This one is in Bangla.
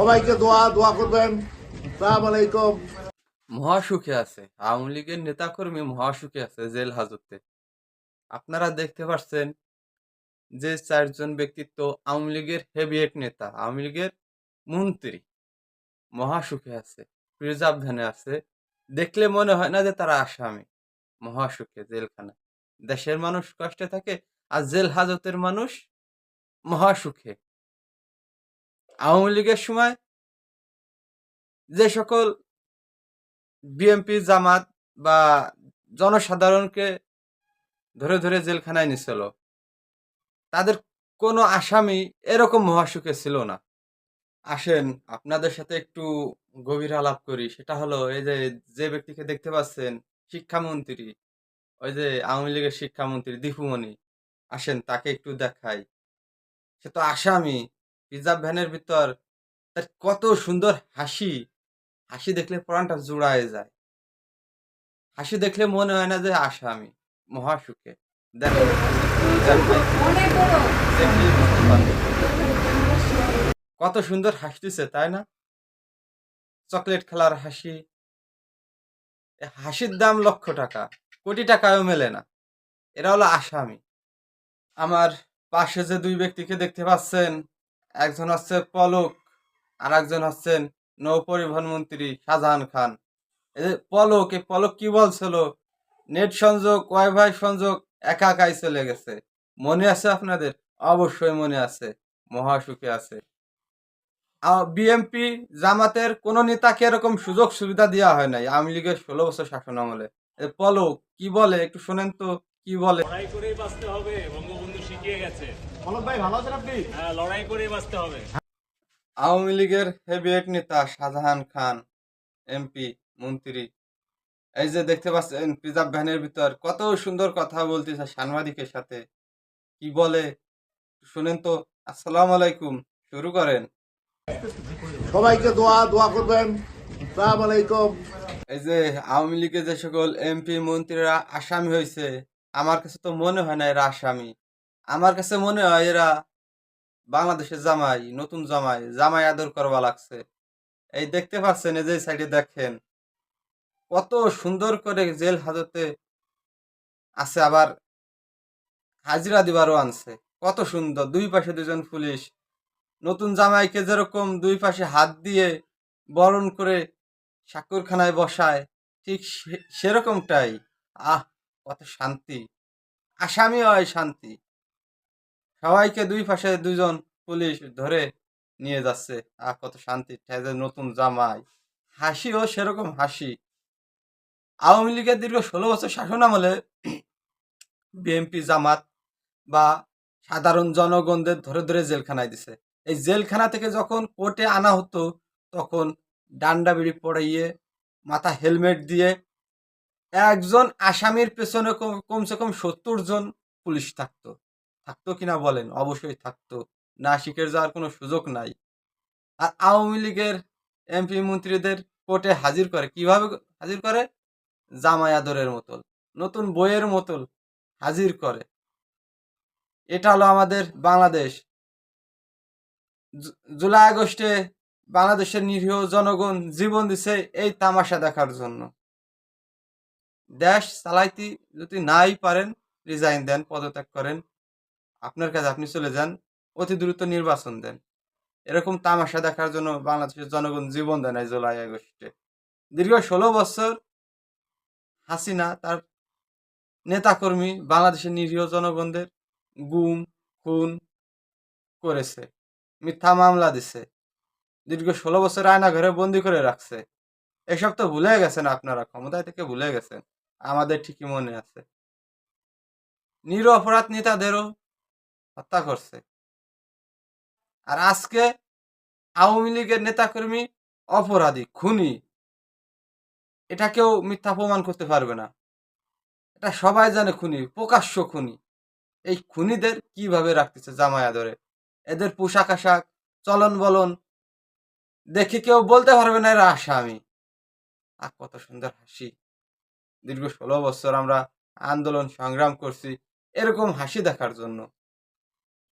সবাইকে দোয়া দোয়া করবেন। সালাম আলাইকুম। মহাসুখে আছে। আওয়ামী লীগের নেতাকর্মী মহাসুখে আছে জেল হাজতে। আপনারা দেখতে পাচ্ছেন যে চারজন ব্যক্তিত্ব আওয়ামী লীগের হেভিয়েট নেতা, আওয়ামী লীগের মন্ত্রী মহাসুখে আছে প্রিজাবধানে আছে। দেখলে মনে হয় না যে তারা আসামি মহাসুখে জেলখানা দেশের মানুষ কষ্টে থাকে আর জেল হাজতের মানুষ মহাসুখে আওয়ামী লীগের সময় যে সকল বিএমপি জামাত বা জনসাধারণকে ধরে ধরে জেলখানায় নিছিল, তাদের কোনো আসামি এরকম মহাসুখে ছিল না। আসেন, আপনাদের সাথে একটু গভীর আলাপ করি। সেটা হলো, এই যে যে ব্যক্তিকে দেখতে পাচ্ছেন, শিক্ষামন্ত্রী, ওই যে, আওয়ামী লীগের শিক্ষামন্ত্রী দীপুমণি, আসেন, তাকে একটু দেখাই। সে তো আসামি রিজার্ভ ভ্যানের ভিতর তার কত সুন্দর হাসি। হাসি দেখলে প্রাণটা জুড়ায় যায়। হাসি দেখলে মনে হয় না যে আসামি মহাসুখে দেখো। কত সুন্দর হাসতেছে তাই না? চকলেট খেলার হাসি। হাসির দাম লক্ষ টাকা কোটি টাকায়ও মেলে না। এরা হলো আসামি। আমার পাশে যে দুই ব্যক্তিকে দেখতে পাচ্ছেন একজন হচ্ছে পলক আর একজন হচ্ছেন নৌ পরিবহন মন্ত্রী শাহজাহান খান। এই যে পলক, এই পলক কি বলছিল? নেট সংযোগ, ওয়াইফাই সংযোগ, একা একাই চলে গেছে। মনে আছে আপনাদের? অবশ্যই মনে আছে। মহাসুখে আছে। বিএমপি জামাতের কোন নেতাকে এরকম সুযোগ সুবিধা দেওয়া হয় নাই? আওয়ামী লীগের ষোলো বছর শাসন আমলে পলক কি বলে? একটু শোনেন তো। কি বলে? লড়াই করেই বাঁচতে হবে বঙ্গবন্ধু শিখিয়ে গেছে। পলক ভাই ভালো আছেন আপনি? হ্যাঁ লড়াই করেই বাঁচতে হবে। আওয়ামী লীগের হেভিয়েট নেতা শাহজাহান খান এমপি মন্ত্রী। এই যে দেখতে পাচ্ছেন ভ্যানের ভিতর কত সুন্দর কথা বলতেছে সাংবাদিকের সাথে। কি বলে? শুনেন তো আসসালামু আলাইকুম শুরু করেন। সবাইকে দোয়া দোয়া করবেন। সালাম আলাইকুম। এই যে আওয়ামী লীগের যে সকল এমপি মন্ত্রীরা আসামি হয়েছে আমার কাছে তো মনে হয় না এরা আসামি। আমার কাছে মনে হয় এরা বাংলাদেশের জামাই, নতুন জামাই জামাই আদর করবা লাগছে। এই দেখতে পাচ্ছেন, এই যে সাইডে দেখেন। কত সুন্দর করে জেল হাজতে আছে, আবার হাজিরা দিবারও আনছে। কত সুন্দর, দুই পাশে দুজন পুলিশ। নতুন জামাইকে যেরকম দুই পাশে হাত দিয়ে বরণ করে সাকুরখানায় বসায়, ঠিক সেরকমটাই। আহ! কত শান্তি। আসামি হয় শান্তি। সবাইকে দুই পাশে দুজন পুলিশ ধরে নিয়ে যাচ্ছে। আর কত শান্তি। নতুন জামাই। হাসিও সেরকম হাসি। আওয়ামী লীগের দীর্ঘ ষোলো বছর শাসন আমলে বিএনপি জামাত বা সাধারণ জনগণদের ধরে ধরে জেলখানায় দিছে। এই জেলখানা থেকে যখন কোর্টে আনা হতো, তখন ডান্ডা বিড়ি পড়াইয়ে, মাথা হেলমেট দিয়ে একজন আসামির পেছনে কমসে কম সত্তর জন পুলিশ থাকতো। থাকতো কিনা বলেন? অবশ্যই থাকতো। না শিখে যাওয়ার কোনো সুযোগ নাই। আর আওয়ামী লীগের এমপি মন্ত্রীদের কোর্টে হাজির করে। কীভাবে হাজির করে? জামাই আদরের মতন নতুন বইয়ের মতন হাজির করে। এটা হলো আমাদের বাংলাদেশ। জুলাই আগস্টে বাংলাদেশের নিরীহ জনগণ জীবন দিছে এই তামাশা দেখার জন্য। দেশ চালাইতে যদি নাই পারেন রিজাইন দেন, পদত্যাগ করেন, আপনার কাছে আপনি চলে যান, অতি দ্রুত নির্বাচন দেন। এরকম তামাশা দেখার জন্য বাংলাদেশের জনগণ জীবন দেয় না এই জুলাই, আগস্টে। দীর্ঘ ষোলো বছর হাসিনা তার নেতাকর্মী বাংলাদেশের নিরীহ জনগণদের গুম, খুন করেছে, মিথ্যা মামলা দিছে। দীর্ঘ ষোলো বছর আয়না ঘরে বন্দি করে রাখছে। এসব তো ভুলে গেছেন আপনারা, ক্ষমতায় থেকে ভুলে গেছেন। আমাদের ঠিকই মনে আছে। নির অপরাধ নেতাদেরও হত্যা করছে। আর আজকে আওয়ামী লীগের নেতাকর্মী অপরাধী, খুনি, এটা কেউ মিথ্যা প্রমাণ করতে পারবে না। এটা সবাই জানে খুনি, প্রকাশ্য খুনি। এই খুনিদের কীভাবে রাখতেছে জামায়া ধরে? এদের পোশাক আশাক, চলন বলন দেখে কেউ বলতে পারবে না এরা আসামি। আর কত সুন্দর হাসি। দীর্ঘ ষোলো বছর আমরা আন্দোলন সংগ্রাম করছি এরকম হাসি দেখার জন্য।